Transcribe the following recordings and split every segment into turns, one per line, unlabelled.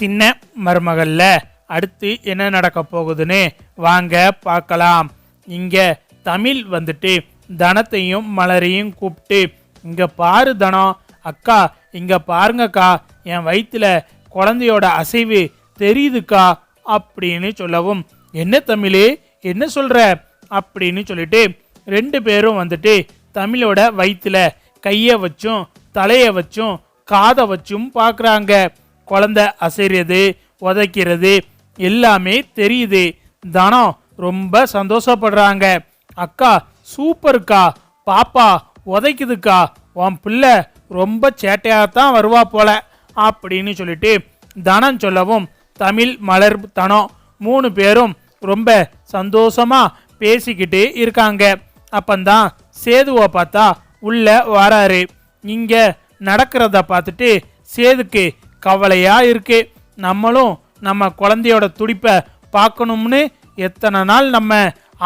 சின்ன மருமகள்ல. அடுத்து என்ன நடக்க போகுதுன்னு வாங்க பார்க்கலாம். இங்க தமிழ் வந்துட்டு தனத்தையும் மலரையும் கூப்பிட்டு இங்க பாரு தனம் அக்கா இங்க பாருங்கக்கா என் வயிற்றுல குழந்தையோட அசைவு தெரியுதுக்கா அப்படின்னு சொல்லவும் என்ன தமிழே என்ன சொல்ற? அப்படின்னு சொல்லிட்டு ரெண்டு பேரும் வந்துட்டு தமிழோட வயிற்றுல கையை வச்சும் தலையை வச்சும் காதை வச்சும் பார்க்குறாங்க. குழந்தை அசைறது உதைக்கிறது எல்லாமே தெரியுது. தனம் ரொம்ப சந்தோஷப்படுறாங்க. அக்கா சூப்பர்க்கா பாப்பா உதைக்குதுக்கா. உன் பிள்ளை ரொம்ப சேட்டையாகத்தான் வருவா போல அப்படின்னு சொல்லிட்டு தனம் சொல்லவும் தமிழ் மலர் தனம் மூணு பேரும் ரொம்ப சந்தோஷமாக பேசிக்கிட்டு இருக்காங்க. அப்பந்தான் சேதுவை பார்த்தா உள்ளே வராரு. இங்கே நடக்கிறத பார்த்துட்டு சேதுக்கு கவலையாக இருக்கு. நம்மளும் நம்ம குழந்தையோட துடிப்பை பார்க்கணும்னு எத்தனை நாள் நம்ம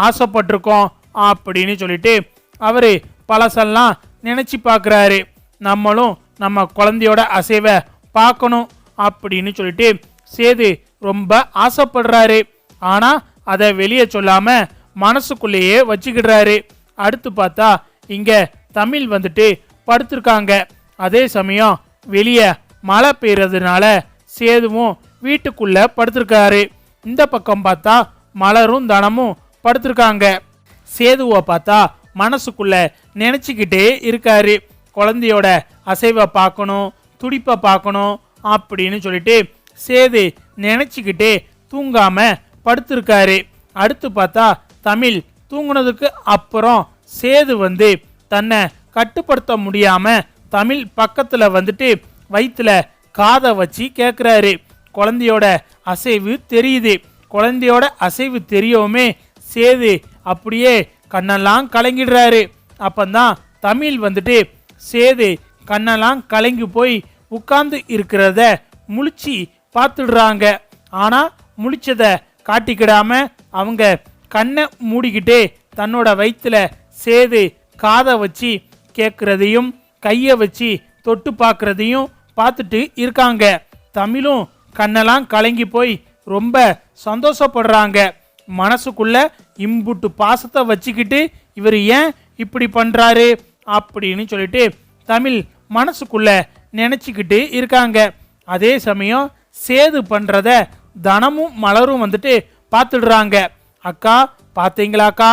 ஆசைப்பட்டிருக்கோம் அப்படின்னு சொல்லிட்டு அவர் பழசெல்லாம் நினச்சி பார்க்குறாரு. நம்மளும் நம்ம குழந்தையோட அசைவை பார்க்கணும் அப்படின்னு சொல்லிட்டு சேது ரொம்ப ஆசைப்படுறாரு. ஆனால் அதை வெளியே சொல்லாமல் மனசுக்குள்ளேயே வச்சுக்கிடுறாரு. அடுத்து பார்த்தா இங்கே தமிழ் வந்துட்டு படுத்திருக்காங்க. அதே சமயம் வெளியே மழை பெய்யறதுனால சேதுவும் வீட்டுக்குள்ள படுத்திருக்காரு. இந்த பக்கம் பார்த்தா மலரும் தனமும் படுத்திருக்காங்க. சேதுவை பார்த்தா மனசுக்குள்ள நினச்சிக்கிட்டே இருக்காரு. குழந்தையோட அசைவை பார்க்கணும் துடிப்பை பார்க்கணும் அப்படின்னு சொல்லிட்டு சேது நினச்சிக்கிட்டே தூங்காம படுத்திருக்காரு. அடுத்து பார்த்தா தமிழ் தூங்குனதுக்கு அப்புறம் சேது வந்து தன்னை கட்டுப்படுத்த முடியாம தமிழ் பக்கத்தில் வந்துட்டு வயிற்றுல காதை வச்சு கேட்குறாரு குழந்தையோட அசைவு தெரியுது. குழந்தையோட அசைவு தெரியவுமே சேது அப்படியே கண்ணெல்லாம் கலங்கிடுறாரு. அப்பந்தான் தமிழ் வந்துட்டு சேது கண்ணெல்லாம் கலங்கி போய் உட்கார்ந்து இருக்கிறத முழிச்சு பார்த்துடுறாங்க. ஆனால் முழிச்சதை காட்டிக்கிடாம அவங்க கண்ணை மூடிக்கிட்டே தன்னோட வயிற்றுல சேது காதை வச்சு கேட்குறதையும் கையை வச்சு தொட்டு பார்க்குறதையும் பார்த்துட்டு இருக்காங்க. தமிழும் கண்ணெல்லாம் கலங்கி போய் ரொம்ப சந்தோஷப்படுறாங்க. மனசுக்குள்ள இம்புட்டு பாசத்தை வச்சுக்கிட்டு இவர் ஏன் இப்படி பண்ணுறாரு அப்படின்னு சொல்லிட்டு தமிழ் மனசுக்குள்ள நினச்சிக்கிட்டு இருக்காங்க. அதே சமயம் சேது பண்ணுறத தனமும் மலரும் வந்துட்டு பார்த்துடுறாங்க. அக்கா பார்த்தீங்களாக்கா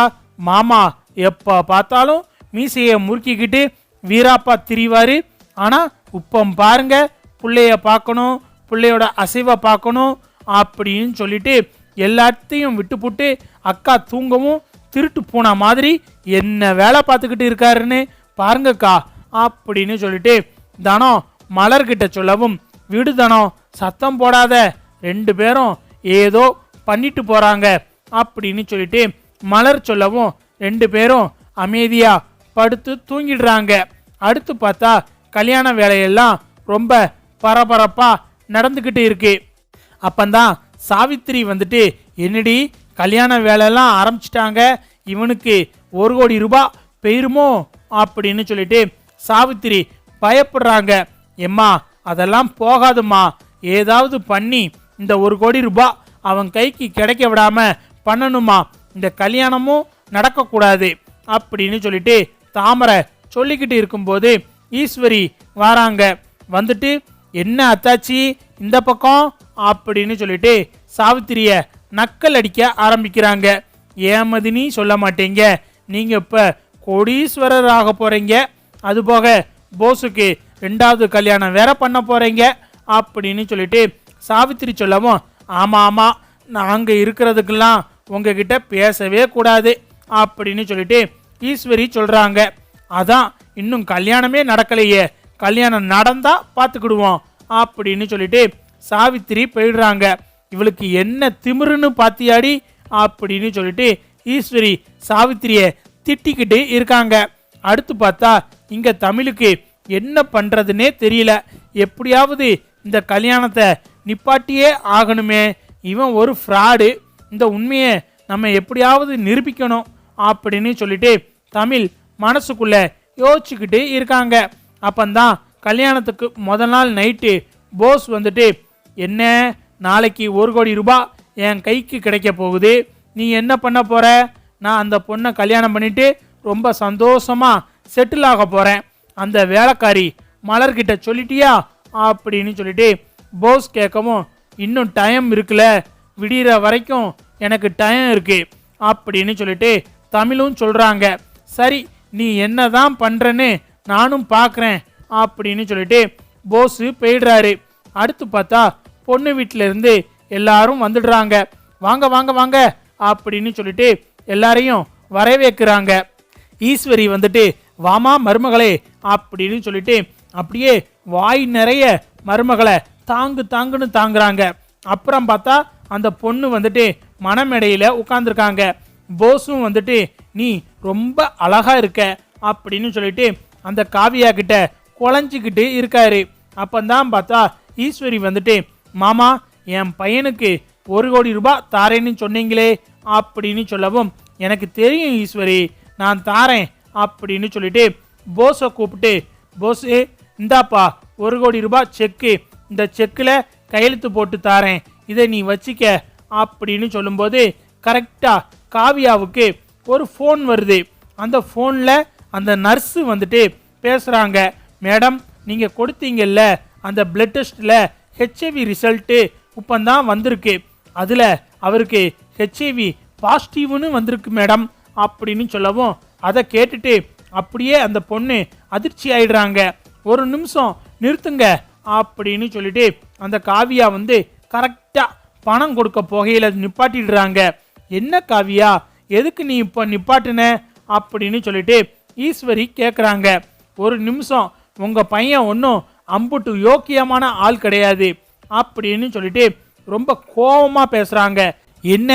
மாமா எப்போ பார்த்தாலும் மீசையை முறுக்கிக்கிட்டு வீராப்பா திரிவார். ஆனால் உப்பம் பாருங்க பிள்ளைய பார்க்கணும் பிள்ளையோட அசைவை பார்க்கணும் அப்படின்னு சொல்லிட்டு எல்லாத்தையும் விட்டுப்புட்டு அக்கா தூங்கவும் திருட்டு போன மாதிரி என்ன வேலை பார்த்துக்கிட்டு இருக்காருன்னு பாருங்கக்கா அப்படின்னு சொல்லிட்டு தனம் மலர்கிட்ட சொல்லவும் விடு தனம் சத்தம் போடாத ரெண்டு பேரும் ஏதோ பண்ணிட்டு போகிறாங்க அப்படின்னு சொல்லிட்டு மலர் சொல்லவும் ரெண்டு பேரும் அமைதியாக படுத்து தூங்கிடுறாங்க. அடுத்து பார்த்தா கல்யாண வேலையெல்லாம் ரொம்ப பரபரப்பாக நடந்துக்கிட்டு இருக்கு. அப்பந்தான் சாவித்திரி வந்துட்டு என்னடி கல்யாண வேலையெல்லாம் ஆரம்பிச்சிட்டாங்க. இவனுக்கு ஒரு கோடி ரூபாய் பெயருமோ? அப்படின்னு சொல்லிட்டு சாவித்திரி பயப்படுறாங்க. எம்மா அதெல்லாம் போகாதும்மா. ஏதாவது பண்ணி இந்த ஒரு கோடி ரூபாய் அவன் கைக்கு கிடைக்க விடாம பண்ணணுமா இந்த கல்யாணமும் நடக்கக்கூடாது. அப்படின்னு சொல்லிட்டு தாமரை சொல்லிக்கிட்டு இருக்கும்போது ஈஸ்வரி வராங்க. வந்துட்டு என்ன அத்தாச்சி இந்த பக்கம்? அப்படின்னு சொல்லிட்டு சாவித்திரிய நக்கல் அடிக்க ஆரம்பிக்கிறாங்க. ஏமதினி சொல்ல மாட்டீங்க. நீங்கள் இப்போ கோடீஸ்வரர் ஆக போகிறீங்க அதுபோக போஸுக்கு ரெண்டாவது கல்யாணம் வேற பண்ண போகிறீங்க அப்படின்னு சொல்லிட்டு சாவித்திரி சொல்லவும் ஆமாம் ஆமாம் நாங்கள் இருக்கிறதுக்கெல்லாம் உங்ககிட்ட பேசவே கூடாது. அப்படின்னு சொல்லிட்டு ஈஸ்வரி சொல்கிறாங்க அதான் இன்னும் கல்யாணமே நடக்கலையே. கல்யாணம் நடந்தா பார்த்துக்கிடுவோம் அப்படின்னு சொல்லிட்டு சாவித்திரி போயிடுறாங்க. இவளுக்கு என்ன திமிருன்னு பாத்தியாடி? அப்படின்னு சொல்லிட்டு ஈஸ்வரி சாவித்திரிய திட்டிக்கிட்டு இருக்காங்க. அடுத்து பார்த்தா இங்க தமிழுக்கு என்ன பண்றதுன்னே தெரியல. எப்படியாவது இந்த கல்யாணத்தை நிப்பாட்டியே ஆகணுமே. இவன் ஒரு ஃப்ராடு. இந்த உண்மையை நம்ம எப்படியாவது நிரூபிக்கணும் அப்படின்னு சொல்லிட்டு தமிழ் மனசுக்குள்ள யோசிச்சுக்கிட்டு இருக்காங்க. அப்பந்தான் கல்யாணத்துக்கு முதல் நாள் நைட்டு போஸ் வந்துட்டு என்ன? நாளைக்கு ஒரு கோடி ரூபாய் என் கைக்கு கிடைக்க போகுது. நீ என்ன பண்ண போகிற நான் அந்த பொண்ணை கல்யாணம் பண்ணிவிட்டு ரொம்ப சந்தோஷமாக செட்டில் ஆக போகிறேன் அந்த வேலைக்காரி மலர்கிட்ட சொல்லிட்டியா? அப்படின்னு சொல்லிட்டு போஸ் கேட்கவும் இன்னும் டைம் இருக்குல்ல. விடிகிற வரைக்கும் எனக்கு டைம் இருக்குது அப்படின்னு சொல்லிட்டு தமிழும் சொல்கிறாங்க சரி நீ என்ன தான் பண்ணுறன்னு நானும் பார்க்குறேன் அப்படின்னு சொல்லிட்டு போஸு போயிடுறாரு. அடுத்து பார்த்தா பொண்ணு வீட்டிலேருந்து எல்லாரும் வந்துடுறாங்க. வாங்க வாங்க வாங்க அப்படின்னு சொல்லிட்டு எல்லாரையும் வரவேற்கிறாங்க. ஈஸ்வரி வந்துட்டு வாமா மருமகளே அப்படின்னு சொல்லிட்டு அப்படியே வாய் நிறைய மருமகளை தாங்கு தாங்குன்னு தாங்குறாங்க. அப்புறம் பார்த்தா அந்த பொண்ணு வந்துட்டு மனமேடையில் உட்காந்துருக்காங்க போஸும் வந்துட்டு நீ ரொம்ப அழகாக இருக்க அப்படின்னு சொல்லிட்டு அந்த காவியா கிட்ட குழஞ்சிக்கிட்டு இருக்காரு. அப்போந்தான் பார்த்தா ஈஸ்வரி வந்துட்டு மாமா என் பையனுக்கு ஒரு கோடி ரூபாய் தாரேன்னு சொன்னீங்களே அப்படின்னு சொல்லவும் எனக்கு தெரியும் ஈஸ்வரி நான் தாரேன் அப்படின்னு சொல்லிட்டு போஸை கூப்பிட்டு போஸு இந்தாப்பா ஒரு கோடி ரூபாய் செக்கு இந்த செக்கில் கையெழுத்து போட்டு தாரேன் இதை நீ வச்சிக்க அப்படின்னு சொல்லும்போது கரெக்டாக காவியாவுக்கு ஒரு ஃபோன் வருது. அந்த ஃபோனில் அந்த நர்ஸு வந்துட்டு பேசுகிறாங்க மேடம் நீங்கள் கொடுத்தீங்கல்ல அந்த பிளட் டெஸ்ட்டில் ஹெச்ஐவி ரிசல்ட்டு இப்போ தான் வந்திருக்கு. அதில் அவருக்கு ஹெச்ஐவி பாசிட்டிவ்னு வந்திருக்கு மேடம் அப்படின்னு சொல்லவும் அதை கேட்டுட்டு அப்படியே அந்த பொண்ணு அதிர்ச்சி ஆயிடுறாங்க. ஒரு நிமிஷம் நிறுத்துங்க அப்படின்னு சொல்லிட்டு அந்த காவியா வந்து கரெக்டாக பணம் கொடுக்க போகையில் நிப்பாட்டிடுறாங்க. என்ன காவியா? எதுக்கு நீ இப்போ நிப்பாட்டுன? அப்படின்னு சொல்லிட்டு ஈஸ்வரி கேட்குறாங்க ஒரு நிமிஷம் உங்கள் பையன் ஒன்றும் அம்புட்டு யோக்கியமான ஆள் கிடையாது அப்படின்னு சொல்லிட்டு ரொம்ப கோபமாக பேசுகிறாங்க என்ன?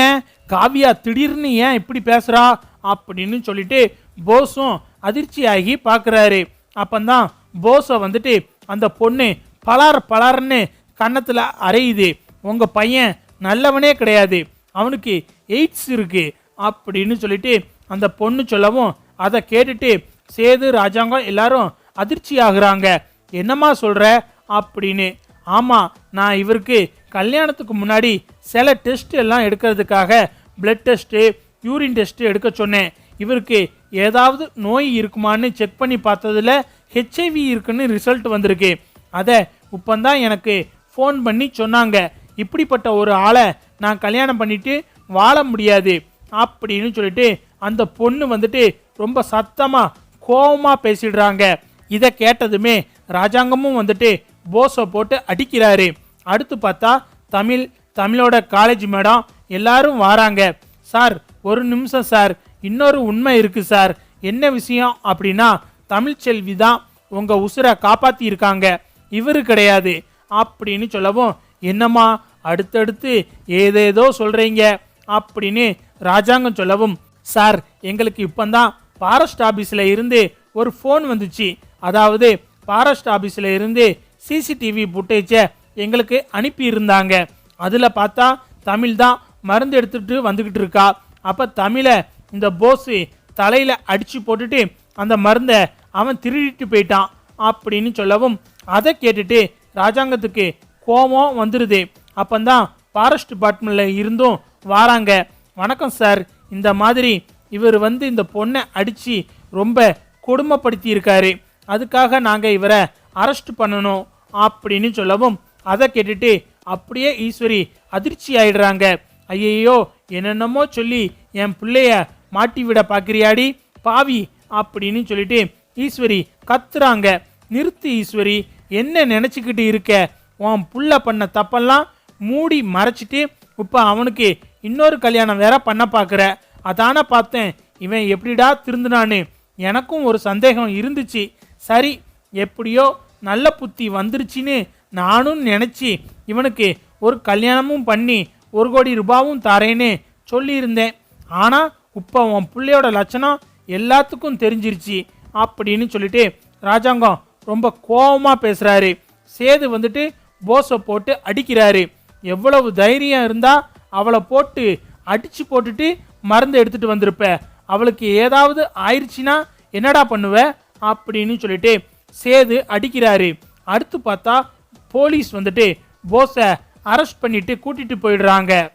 காவியா திடீர்னு ஏன் இப்படி பேசுகிறா அப்படின்னு சொல்லிட்டு போஸும் அதிர்ச்சியாகி பார்க்குறாரு அப்போந்தான் போஸை வந்துட்டு அந்த பொண்ணு பலார் பலார்னு கன்னத்தில் அரையுது உங்கள் பையன் நல்லவனே கிடையாது. அவனுக்கு எய்ட்ஸ் இருக்கு அப்படின்னு சொல்லிட்டு அந்த பொண்ணு சொல்லவும் அதை கேட்டுட்டு சேது ராஜாங்கம் எல்லாரும் அதிர்ச்சி ஆகுறாங்க என்னம்மா சொல்கிற அப்படின்னு. ஆமாம் நான் இவருக்கு கல்யாணத்துக்கு முன்னாடி சில டெஸ்ட் எல்லாம் எடுக்கிறதுக்காக பிளட் டெஸ்ட்டு யூரின் டெஸ்ட்டு எடுக்க சொன்னேன். இவருக்கு ஏதாவது நோய் இருக்குமான்னு செக் பண்ணி பார்த்ததுல ஹெச்ஐவி இருக்குன்னு ரிசல்ட் வந்திருக்கு. அதை இப்போந்தான் எனக்கு ஃபோன் பண்ணி சொன்னாங்க. இப்படிப்பட்ட ஒரு ஆளை நான் கல்யாணம் பண்ணிவிட்டு வாழ முடியாது அப்படின்னு சொல்லிட்டு அந்த பொண்ணு வந்துட்டு ரொம்ப சத்தமாக கோபமாக பேசிடுறாங்க. இதை கேட்டதுமே ராஜாங்கமும் வந்துட்டு போஸை போட்டு அடிக்கிறாரு. அடுத்து பார்த்தா தமிழ் தமிழோட காலேஜ் மேடம் எல்லாரும் வராங்க. சார் ஒரு நிமிஷம் சார் இன்னொரு உண்மை இருக்கு சார். என்ன விஷயம் அப்படின்னா தமிழ்ச்செல்வி தான் உங்க உசுரை காப்பாத்தி இருக்காங்க. இவரு கிடையாது. அப்படின்னு சொல்லவும் என்னம்மா அடுத்தடுத்து ஏதேதோ சொல்றீங்க. அப்படின்னு ராஜாங்கம் சொல்லவும் சார் எங்களுக்கு இப்பந்தான் ஃபாரஸ்ட் ஆஃபீஸில் இருந்து ஒரு ஃபோன் வந்துச்சு. அதாவது ஃபாரஸ்ட் ஆபீஸில் இருந்து சிசிடிவி ஃபுட்டேஜை எங்களுக்கு அனுப்பியிருந்தாங்க. அதில் பார்த்தா தமிழ் தான் மருந்து எடுத்துட்டு வந்துக்கிட்டு இருக்கா. அப்போ தமிழை இந்த போஸு தலையில் அடித்து போட்டுட்டு அந்த மருந்தை அவன் திருடிட்டு போயிட்டான் அப்படின்னு சொல்லவும் அதை கேட்டுட்டு ராஜாங்கத்துக்கு கோபம் வந்துடுது அப்போந்தான் ஃபாரஸ்ட் டிபார்ட்மெண்ட்டில் இருந்தும் வாராங்க. வணக்கம் சார். இந்த மாதிரி இவர் வந்து இந்த பொண்ணை அடித்து ரொம்ப கொடுமைப்படுத்தியிருக்காரு. அதுக்காக நாங்கள் இவரை அரெஸ்ட் பண்ணணும் அப்படின்னு சொல்லவும் அதை கேட்டுட்டு அப்படியே ஈஸ்வரி அதிர்ச்சி ஆயிடுறாங்க. ஐயையோ என்னென்னமோ சொல்லி என் பிள்ளைய மாட்டி விட பார்க்குறியாடி பாவி அப்படின்னு சொல்லிட்டு ஈஸ்வரி கத்துறாங்க. நிறுத்து ஈஸ்வரி என்ன நினச்சிக்கிட்டு இருக்க? உன் புள்ள பண்ண தப்பெல்லாம் மூடி மறைச்சிட்டு இப்போ அவனுக்கு இன்னொரு கல்யாணம் வேற பண்ண பார்க்குற. அதான பார்த்தேன். இவன் எப்படிடா திருந்தினான்னு எனக்கும் ஒரு சந்தேகம் இருந்துச்சு. சரி எப்படியோ நல்ல புத்தி வந்துருச்சின்னு நானும் நினச்சி இவனுக்கு ஒரு கல்யாணமும் பண்ணி ஒரு கோடி ரூபாவும் தரேன்னு சொல்லியிருந்தேன். ஆனால் இப்போ உன் பிள்ளையோட லட்சணம் எல்லாத்துக்கும் தெரிஞ்சிருச்சு அப்படின்னு சொல்லிட்டு ராஜாங்கம் ரொம்ப கோபமாக பேசுகிறாரு சேது வந்துட்டு போஸை போட்டு அடிக்கிறாரு. எவ்வளவு தைரியம் இருந்தால் அவளை போட்டு அடித்து போட்டுட்டு மருந்து எடுத்துகிட்டு வந்திருப்ப. அவளுக்கு ஏதாவது ஆயிடுச்சுன்னா என்னடா பண்ணுவ? அப்படின்னு சொல்லிட்டு சேது அடிக்கிறாரு. அடுத்து பார்த்தா போலீஸ் வந்துட்டு போஸை அரெஸ்ட் பண்ணிட்டு கூட்டிட்டு போயிடுறாங்க.